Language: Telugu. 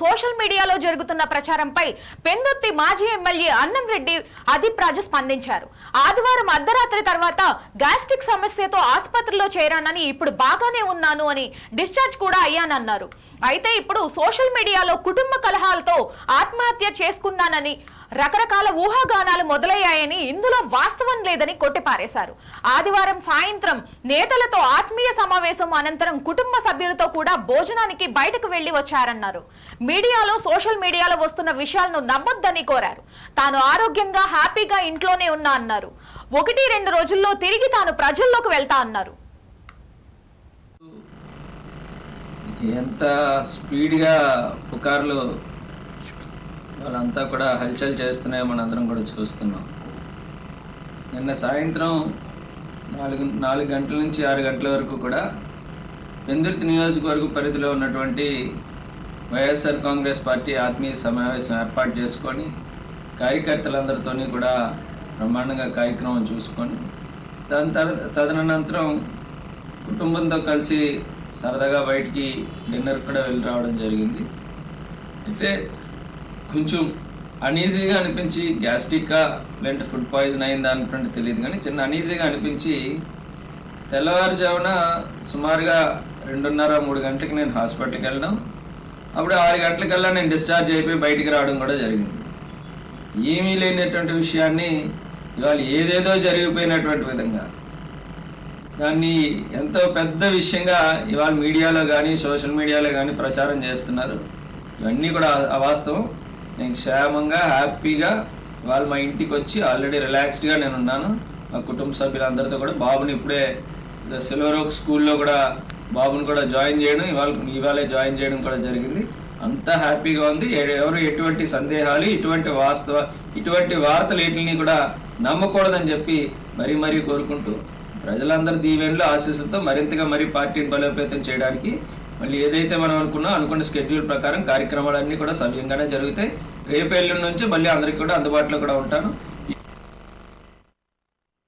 సోషల్ మీడియాలో జరుగుతున్న ప్రచారంపై పెందుత్తి మాజీ ఎమ్మెల్యే అన్నం రెడ్డి అదీప్ రాజు స్పందించారు. ఆదివారం అర్ధరాత్రి తర్వాత గ్యాస్ట్రిక్ సమస్యతో ఆసుపత్రిలో చేరానని ఇప్పుడు బాగానే ఉన్నాను అని డిశ్చార్జ్ కూడా అయ్యానన్నారు. అయితే ఇప్పుడు సోషల్ మీడియాలో కుటుంబ కలహాలతో ఆత్మహత్య చేసుకున్నానని రకరకాల ఊహాగానాలు మొదలయ్యాయని ఇందులో వాస్తవం లేదని కొట్టిపారేశారు. ఆదివారం సాయంత్రం నేతలతో ఆత్మీయ సమావేశం అనంతరం కుటుంబ సభ్యులతో కూడా భోజనానికి బయటకు వెళ్ళి వచ్చారన్నారు. మీడియాలో సోషల్ మీడియాలో వస్తున్న విషయాలను నమ్మొద్దని కోరారు. తాను ఆరోగ్యంగా హ్యాపీగా ఇంట్లోనే ఉన్నా అన్నారు. ఒకటి రెండు రోజుల్లో తిరిగి తాను ప్రజల్లోకి వెళ్తా అన్నారు. ఎంత స్పీడ్గా పుకార్లు వాళ్ళంతా కూడా హల్చల్ చేస్తున్నాయో మనందరం కూడా చూస్తున్నాం. నిన్న సాయంత్రం నాలుగు నాలుగు గంటల నుంచి ఆరు గంటల వరకు కూడా పెందుర్తి నియోజకవర్గ పరిధిలో ఉన్నటువంటి వైఎస్ఆర్ కాంగ్రెస్ పార్టీ ఆత్మీయ సమావేశం ఏర్పాటు చేసుకొని కార్యకర్తలందరితోని కూడా బ్రహ్మాండంగా కార్యక్రమం చూసుకొని దాని తర్వాత తదనంతరం కుటుంబంతో కలిసి సరదాగా బయటికి డిన్నర్ కూడా వెళ్ళి రావడం జరిగింది. అయితే కొంచెం అనీజీగా అనిపించి గ్యాస్ట్రిక్కా లేదంటే ఫుడ్ పాయిజన్ అయిందా అనుకుంటే తెలియదు కానీ చిన్న అనీజీగా అనిపించి తెల్లవారుజామున సుమారుగా రెండున్నర మూడు గంటలకు నేను హాస్పిటల్కి వెళ్ళడం. అప్పుడు ఆరు గంటలకల్లా నేను డిశ్చార్జ్ అయిపోయి బయటికి రావడం కూడా జరిగింది. ఏమీ లేనటువంటి విషయాన్ని ఇవాళ ఏదేదో జరిగిపోయినటువంటి విధంగా. దాన్ని ఎంతో పెద్ద విషయంగా ఇవాళ మీడియాలో కానీ సోషల్ మీడియాలో కానీ ప్రచారం చేస్తున్నారు. ఇవన్నీ కూడా అవాస్తవం. నేను క్షేమంగా హ్యాపీగా వాళ్ళు మా ఇంటికి వచ్చి ఆల్రెడీ రిలాక్స్డ్గా నేను ఉన్నాను మా కుటుంబ సభ్యులందరితో కూడా బాబుని ఇప్పుడే సిల్వర్ ఓక్ స్కూల్లో కూడా బాబుని కూడా జాయిన్ చేయడం ఇవాళ ఇవాళే జాయిన్ చేయడం కూడా జరిగింది. అంతా హ్యాపీగా ఉంది. ఎవరు ఎటువంటి సందేహాలు ఇటువంటి వాస్తవ ఇటువంటి వార్తలు వీటిని కూడా నమ్మకూడదని చెప్పి మరీ మరీ కోరుకుంటూ ప్రజలందరి దీవెనలు ఆశీస్సులతో మరింతగా మరీ పార్టీని బలోపేతం చేయడానికి మళ్ళీ ఏదైతే మనం అనుకున్నా అనుకున్న స్కెడ్యూల్ ప్రకారం కార్యక్రమాలన్నీ కూడా సవ్యంగానే జరుగుతాయి. రేపు ఎల్లుండి నుంచి మళ్ళీ అందరికీ కూడా అందుబాటులో కూడా ఉంటాను.